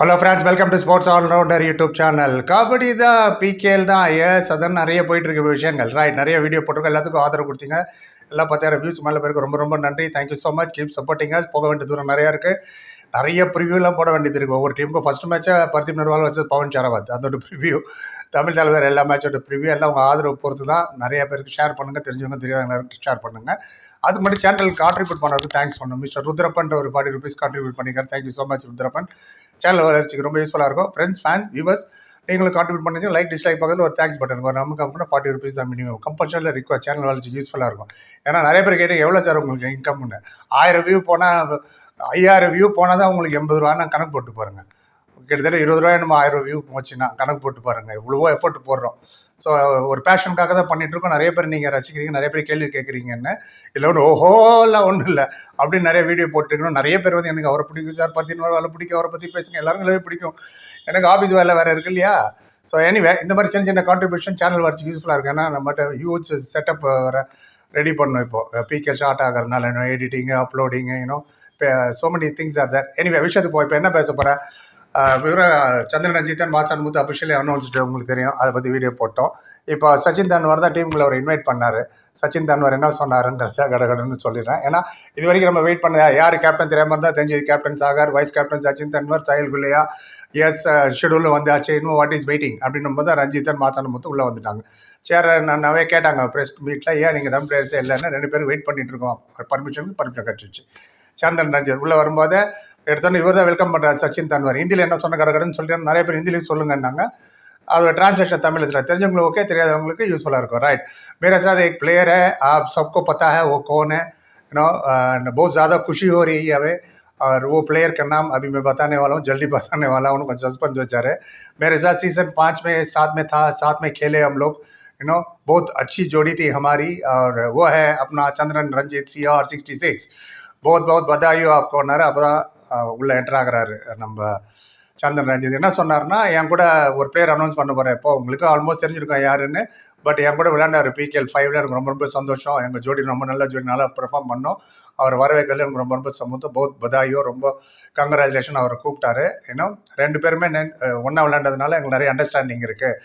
Hello friends welcome to sports allrounder YouTube channel kabaddi தான் PKL தான். S அதான் நிறைய போயிட்டு இருக்க விஷயங்கள். ரைட் நிறைய வீடியோ போட்டிருக்கோம். எல்லாத்துக்கும் ஆதரவு கொடுத்தீங்க. எல்லாம் பத்தாயிரம் வியூஸ் மேலே பேருக்கு ரொம்ப ரொம்ப நன்றி. Thank you so much keep சப்போர்ட்டிங்க போக வேண்டிய தூரம் நிறையா இருக்குது நிறைய ப்ரிவியூலாம் போட வேண்டியது இருக்குது ஒவ்வொரு டீமுக்கு ஃபஸ்ட் மேட்ச்சை பர்தீப் நர்வால் வச்சு பவன் சரவாத். அதோட ப்ரிவியூ தமிழ் தலைவர் எல்லா மேட்சோட ப்ரிவியூ எல்லாம் உங்கள் ஆதரவு பொறுத்து தான் நிறைய பேருக்கு ஷேர் பண்ணுங்கள் தெரிஞ்சவங்க தெரியாதவங்க ஷேர் பண்ணுங்கள் அது மட்டும் சேனல் கான்ட்ரிபியூட் பண்ணுறதுக்கு தேங்க்ஸ் பண்ணணும் மிஸ்டர் ருத்ரப்பன் ஒரு ஃபார்ட்டி ருபீஸ் கான்ட்ரிபியூட் பண்ணிக்கிறேன் thank you so much Rudrappan. Channel வளர்ச்சிக்கு ரொம்ப யூஸ்ஃபுல்லாக இருக்கும். ஃப்ரெண்ட்ஸ் ஃபேன் வியூவர்ஸ் நீங்களும் கான்ட்ரிபியூட் பண்ணி லைக் டிஸ்லைக் பக்கத்தில் ஒரு தேங்க்ஸ் பட்டன் வரும் நமக்கு அப்படின்னா ஃபார்ட்டி ருபீஸ் தான் மினிமம் கம்பல்சரியில் ரிக்வஸ்ட் சேனல் வளர்ச்சிக்கு யூஸ்ஃபுல்லாக இருக்கும். ஏன்னா நிறைய பேர் கேட்டு எவ்வளோ சார் உங்களுக்கு இன்கம்னு ஆயிரம் வியூ போனால் ஐயாயிரம் வியூ போனால் தான் உங்களுக்கு எண்பது ரூபா நான் கணக்கு போட்டு பாருங்கள் கிட்டத்தட்ட இருபது ரூபாய் நம்ம ஆயிரம் வியூ போச்சுன்னா கணக்கு போட்டு பாருங்கள் இவ்வளவோ எஃபோர்ட் போடுறோம். ஸோ ஒரு பேஷனுக்காக தான் பண்ணிட்டு இருக்கோம் நிறைய பேர் நீங்கள் ரசிக்கிறீங்க நிறைய பேர் கேள்வி கேட்குறீங்கன்னு. இல்லை ஒன்று ஓஹோலாம் ஒன்றும் இல்லை. அப்படின்னு நிறைய வீடியோ போட்டுருக்கணும். நிறைய பேர் வந்து எனக்கு அவரை பிடிக்கும் சார் பத்தின வேலை பிடிக்கும் அவரை பற்றி பேசுங்க. எல்லாரும் எல்லாரும் பிடிக்கும். எனக்கு ஆஃபீஸ் வேலை வேறு இருக்கு இல்லையா? ஸோ எனிவே இந்த மாதிரி சின்ன சின்ன கான்ட்ரிபியூஷன் சேனல் வரைக்கும் யூஸ்ஃபுல்லாக இருக்கு. ஏன்னா நம்மகிட்ட ஹியூஜ் செட்டப் வர ரெடி பண்ணோம் இப்போ. பிகே ஷார்ட் ஆகிறதுனால இன்னும் எடிட்டிங்கு அப்லோடிங்கு இன்னும் இப்போ so many things are there anyway விஷயத்துக்கு போய் இப்போ என்ன பேச போகிறேன் விவரம் சந்திரன் ரஞ்சித்தன் மாசான் முத்து அஃபிஷியலி அனௌன்ஸ்டு உங்களுக்கு தெரியும். அதை பற்றி வீடியோ போட்டோம். இப்போ சச்சின் தன்வார் தான் டீமுக்குள்ள அவர் இன்வைட் பண்ணார். சச்சின் தன்வார் என்ன சொன்னாருன்றத கடகடன்னு சொல்லிடுறேன். ஏன்னா இது வரைக்கும் நம்ம வெயிட் பண்ண யார் கேப்டன் தெரியாமல் இருந்தால் தெரிஞ்சது captain Sagar vice captain Sachin Tanwar Sahil Gulia S ஷெடியூலில் வந்தாச்சு. இன்னும் வாட் இஸ் வெயிட்டிங் அப்படின்னும் போது ரஞ்சித்தன் மாசான் முத்து உள்ளே வந்துட்டாங்க. சேர் நன்னாவே கேட்டாங்க ப்ரெஸ் மீட்டில் ஏன் நீங்கள் தான் பிளேயர்ஸே இல்லைன்னு? ரெண்டு பேரும் வெயிட் பண்ணிட்டு இருக்கோம். பர்மிஷன் பர்மிஷன் கிடச்சிச்சு சந்தன் ரஞ்சித் உள்ளே வரும்போது எடுத்தோன்னே இவர் தான் வெல்கம் பண்ணுறாரு சச்சின் தன்வார் ஹிந்தியில் என்ன சொன்ன கடகடன்னு சொல்லிட்டு நிறைய பேர் ஹிந்திலையும் சொல்லுங்கன்னாங்க அதோட ट्रांसलेशन तमिल से தெரிஞ்சவங்களுக்கு ஓகே தெரியாதவங்களுக்கு யூஸ்ஃபுல்லாக இருக்கும் राइट मेरे साथ एक प्लेयर है आप सबको पता है वो कौन है यू नो बहुत ज़्यादा खुशी हो रही है हमें और वो प्लेयर का नाम अभी मैं बताने वाला हूँ जल्दी बताने वाला हूँ कुछ सस्पेंस बेचारे मेरे साथ सीजन पाँच में साथ में था साथ में खेले हम लोग यू नो बहुत अच्छी जोड़ी थी हमारी और वो है अपना Chandran Ranjith C R sixty six both both பதாயோ அப்போனாரு அப்போதான் உள்ளே என்டர் ஆகிறாரு. நம்ம சந்திரன் ரஞ்சித். என்ன சொன்னார்னா என் கூட ஒரு பிளேயர் அனௌன்ஸ் பண்ண போகிறேன் இப்போ உங்களுக்கு ஆல்மோஸ்ட் தெரிஞ்சிருக்கோம் யாருன்னு. பட் என் கூட விளையாண்டார் பிகேஎல் ஃபைவ்ல எனக்கு ரொம்ப ரொம்ப சந்தோஷம். எங்கள் ஜோடி ரொம்ப நல்ல ஜோடி நல்லா பெர்ஃபார்ம் பண்ணோம். அவர் வரவேற்கிறது எனக்கு ரொம்ப ரொம்ப சமூகம் போத் பதாயோ ரொம்ப கங்க்ராச்சுலேஷன் அவரை கூப்பிட்டாரு. இன்னும் ரெண்டு பேருமே ஒன்றா விளையாண்டதுனால எங்களுக்கு நிறைய அண்டர்ஸ்டாண்டிங் இருக்குது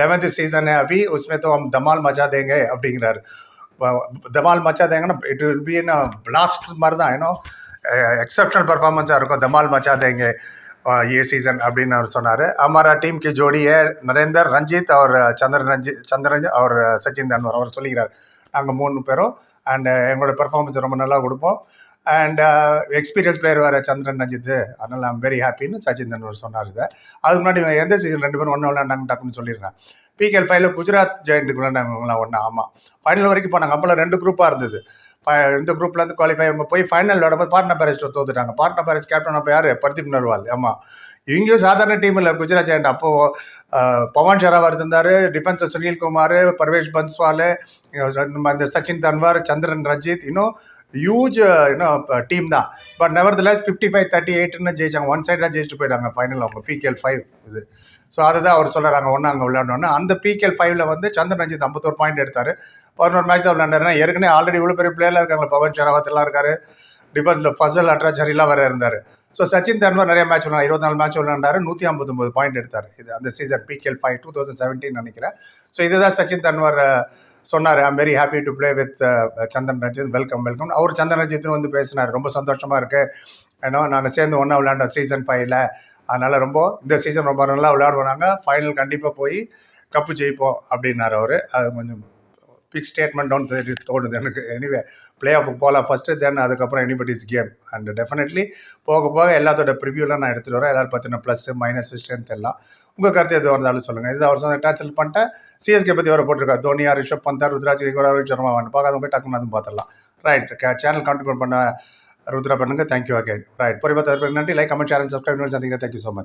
லெவன்த் சீசனே அபி உஸ்மே தோ தமால் மஜா தேங்க அப்படிங்கிறாரு. தமால் மச்சா தேங்கன்னா இட் வில் பி என்ன பிளாஸ்ட் மாதிரி தான் ஏன்னா எக்ஸப்ஷனல் பர்ஃபார்மன்ஸாக இருக்கும் தமால் மச்சா தேங்க ये सीज़न அப்படின்னு அவர் சொன்னார். அமாரா டீம் ஜோடியே நரேந்தர் ரஞ்சித் அவர் சந்திரன் ரஞ்சித் சந்திரஞ்சி அவர் சச்சின் தன்வர் அவர் சொல்லிக்கிறார். நாங்கள் மூணு பேரும் அண்டு எங்களோட பெர்ஃபார்மன்ஸ் ரொம்ப நல்லா கொடுப்போம். அண்ட் எக்ஸ்பீரியன்ஸ் பிளேயர் வேறு சந்திரன் ரஞ்சித். அதனால் ஐம் வெரி ஹாப்பின்னு சச்சின் தன்வர் சொன்னார் இதை. அதுக்கு முன்னாடி எந்த சீசன் ரெண்டு பேரும் ஒன்று விளையாண்டாங்க டக்குன்னு சொல்லிடுறேன். பிகேஎல் ஃபைவ்ல குஜராத் ஜெயண்ட்டுக்கு விளையாண்டாங்கலாம் ஒன்று ஆமாம் ஃபைனல் வரைக்கும் போனாங்க. அப்போல்லாம் ரெண்டு குரூப்பாக இருந்தது. இந்த குரூப்லேருந்து குவாலிஃபை அவங்க போய் ஃபைனல் விளையாடும்போது பாட்னா பேரஸ்ட்டை தோத்துட்டாங்க. பாட்னா பேரஸ் கேப்டன் அப்போ யார்? பர்தீப் நர்வால். ஆமாம் இங்கேயும் சாதாரண டீம் இல்லை. குஜராத் ஜெயண்ட் அப்போது பவன் ஷராவத் இருந்தார் டிஃபென்ஸ் சுனில்குமார் பர்வேஷ் பன்ஸ்வால் நம்ம இந்த சச்சின் தன்வார் சந்திரன் ரஞ்சித் இன்னும் ஹியூஜ் இன்னும் டீம் தான். பட் நெவர் திலாஸ் ஃபிஃப்டி ஃபைவ் தேர்ட்டி எயிட்னு ஜெயிச்சாங்க. ஒன் சைடாக ஜெயிச்சுட்டு போயிட்டாங்க ஃபைனல் அவங்க. பிகேஎல் ஃபைவ் இது. ஸோ அதை தான் அவர் சொல்கிறாங்க ஒன்று அங்கே விளையாடணும்னு. அந்த பிகேஎல் ஃபைவ்ல வந்து சந்திரன் ரஞ்சித் ஐம்பத்தோரு பாயிண்ட் எடுத்தார். பதினோரு மேட்ச் தான் விளையாண்டாருன்னா ஏற்கனவே ஆல்ரெடி இவ்வளோ பெரிய பிளேயர்லாம் இருக்காங்க பவன் ஷராவத் எல்லாம் இருக்காரு. டிஃபென்ஸில் ஃபசல் அட்ராச்சரிலாம் வேறு இருந்தார். ஸோ சச்சின் தன்வர் நிறைய மேட்ச் விளையாடு இருபத்தி நாலு மேட்ச் விளாண்டாரு. நூற்றி ஐம்பத்தொம்பது பாயிண்ட் எடுத்தார். இது அந்த season PKL five two thousand seventeen நினைக்கிறேன். ஸோ இதுதான் சச்சின் தன்வர் சொன்னார். I'm very happy to play with Chandan Ranjeet welcome welcome அவர் சந்தன் ரஞ்சித்னு வந்து பேசினார். ரொம்ப சந்தோஷமாக இருக்குது ஏன்னா நாங்கள் சேர்ந்து ஒன்றா விளையாண்டோம் சீசன் ஃபைவ்ல அதனால் ரொம்ப இந்த சீசன் ரொம்ப நல்லா விளையாடுவோம் நாங்கள் ஃபைனல் கண்டிப்பாக போய் கப்பு ஜெயிப்போம் அப்படின்னாரு அவர். அது கொஞ்சம் பிக் ஸ்டேட்மெண்ட் டவுன் தோணுது எனக்கு எனிவே பிளே ஆஃப் போகலாம் ஃபஸ்ட்டு தென் அதுக்கப்புறம் எனிபடிஸ் கேம் அண்ட் டெஃபினெட்லி போக போக எல்லாத்தோட ப்ரிவியூலாம் நான் எடுத்துகிட்டு வரேன். எல்லோரும் பார்த்தீங்கன்னா ப்ளஸ் மைனஸ் ஸ்ட்ரென்த் எல்லாம். உங்கள் கருத்து எது வந்தாலும் சொல்லுங்கள் இது அவர் சொன்ன டேச்சல் பண்ணிட்டேன் சிஎஸ்கே பற்றி வர போட்டிருக்கா தோனியா ரிஷப் பந்தா ருத்ராஜ் கூட ரோஹித் சர்மா வந்து பார்க்காத போய் டக்குன்னு அதுவும் பார்த்துடலாம். ரைட் சேனல் கான்ட்ரிபியூட் பண்ண ருத்ரா பண்ணுங்க. தேங்க்யூ அகேன் ரைட் பொறுப்பாக நன்றி. Like comment channel and subscribe சந்திங்க thank you so much